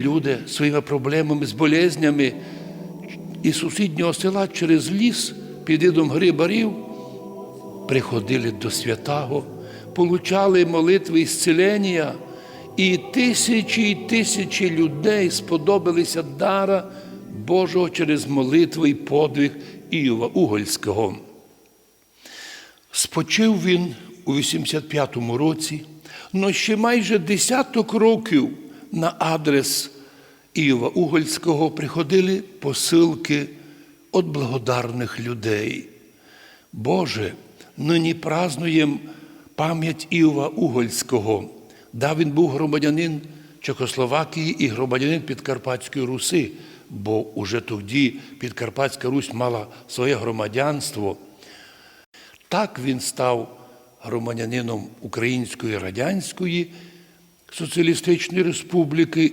Люди своїми проблемами, з болезнями із сусіднього села через ліс під видом грибарів приходили до святого, получали молитви і зцілення, і тисячі і тисячі людей сподобалися дара Божого через молитви і подвиг Іова Угольського. Спочив він у 85-му році, но ще майже десяток років на адрес Іова Угольського приходили посилки від благодарних людей. Боже, нині празнуємо пам'ять Іова Угольського. Да, він був громадянин Чехословакії і громадянин Підкарпатської Руси, бо уже тоді Підкарпатська Русь мала своє громадянство. Так він став громадянином Української Радянської Соціалістичної Республіки,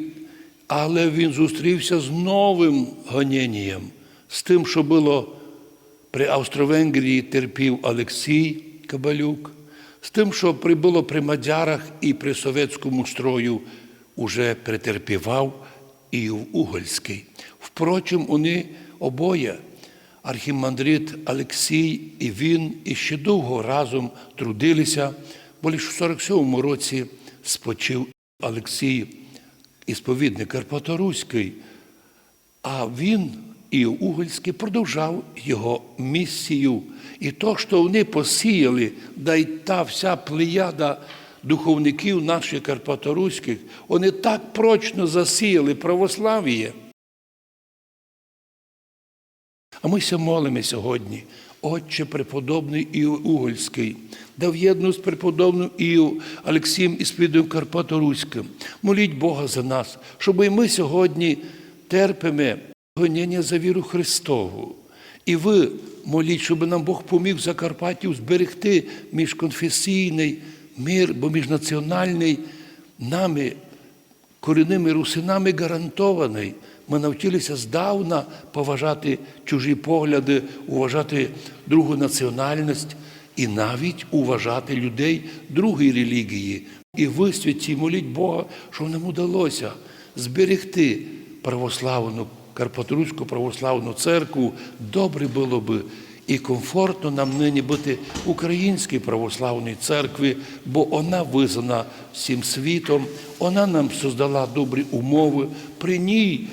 але він зустрівся з новим гонінням, з тим, що було при Австро-Венгрії терпів Олексій Кабалюк, з тим, що при- було при Мадярах і при совєтському строю уже претерпівав Іов Угольський. Впрочем, вони обоє, архімандрит Олексій і він, і ще довго разом трудилися, бо лише в 47-му році спочив Олексій, ісповідник Карпаторуський, а він і Угольський продовжав його місію. І то, що вони посіяли, да й та вся плеяда духовників наших Карпаторуських, вони так прочно засіяли православ'я. А ми молимо сьогодні. Отче преподобний Іов Угольський, да в'єдну з преподобним Іов Олексієм Іспідом Карпаторуським. Моліть Бога за нас, щоб і ми сьогодні терпимо гоніння за віру Христову. І ви моліть, щоб нам Бог поміг в Закарпаттю зберегти міжконфесійний мир, бо міжнаціональний нами корінними русинами гарантований. Ми навчилися здавна поважати чужі погляди, уважати другу національність і навіть уважати людей другої релігії. І ви, святі, моліть Бога, що нам удалося зберегти православну Карпаторуську православну церкву. Добре було би і комфортно нам нині бути Українській православній церкві, бо вона визнана всім світом, вона нам создала добрі умови. При ній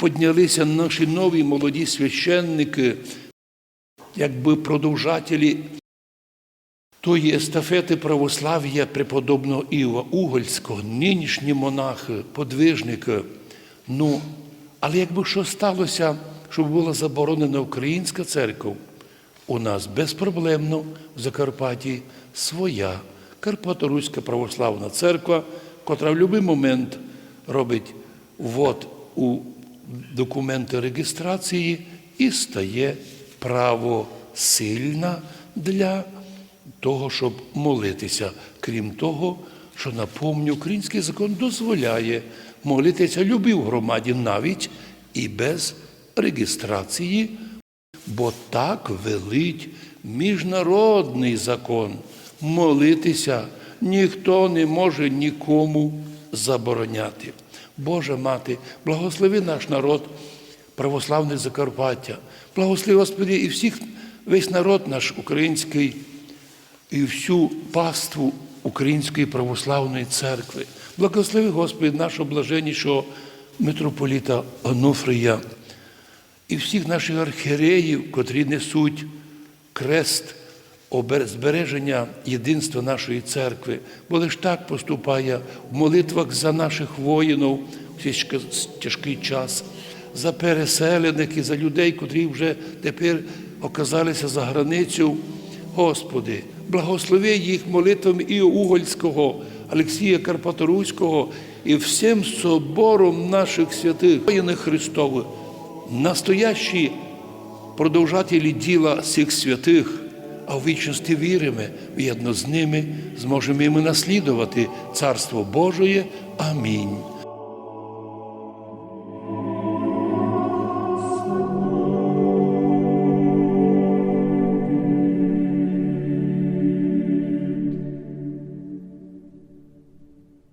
піднялися наші нові молоді священники, якби продовжателі тої естафети православ'я преподобного Іова Угольського, нинішні монахи, подвижники. Ну, але якби що сталося, щоб була заборонена українська церква, у нас безпроблемно в Закарпатті своя Карпаторуська православна церква, котра в будь-який момент робить ввод у документи реєстрації і стає правосильна для того, щоб молитися. Крім того, що напомню, український закон дозволяє молитися любій в громаді навіть і без реєстрації, бо так велить міжнародний закон. Молитися ніхто не може нікому забороняти. Божа мати, благослови наш народ, православний Закарпаття, благослови Господи і всіх, весь народ наш український і всю паству Української православної церкви. Благослови Господи нашого блаженнішого митрополіта Онуфрія і всіх наших архієреїв, котрі несуть крест збереження єдинства нашої церкви, бо лиш так поступає в молитвах за наших воїнів в цей тяжкий- час, за переселених і за людей, котрі вже тепер оказалися за границю. Господи, благослови їх молитвами і Угольського, Олексія Карпаторуського і всім собором наших святих, воїни Христових, настоящі продовжателі діла всіх святих, а в вічності віримо, в'єдно з ними зможемо і ми наслідувати Царство Божоє. Амінь.